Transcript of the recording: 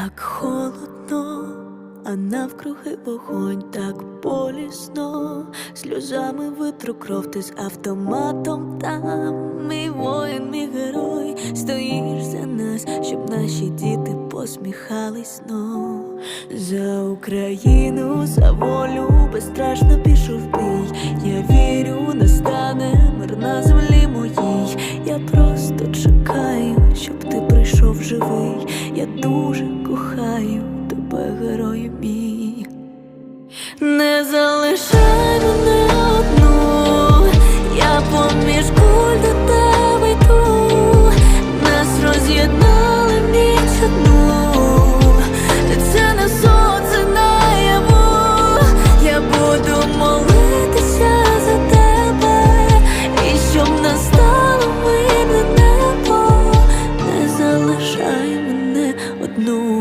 Так холодно, а навкруги вогонь так болісно, сльозами витру кров ти з автоматом там. Мій воїн, мій герой, стоїш за нас, щоб наші діти посміхались знов. За Україну, за волю безстрашно пішов в бій. Я вірю, настане мир на землі моїй. Я просто чекаю, щоб ти прийшов живий. Я дуже кохаю тебе, герою мій. Не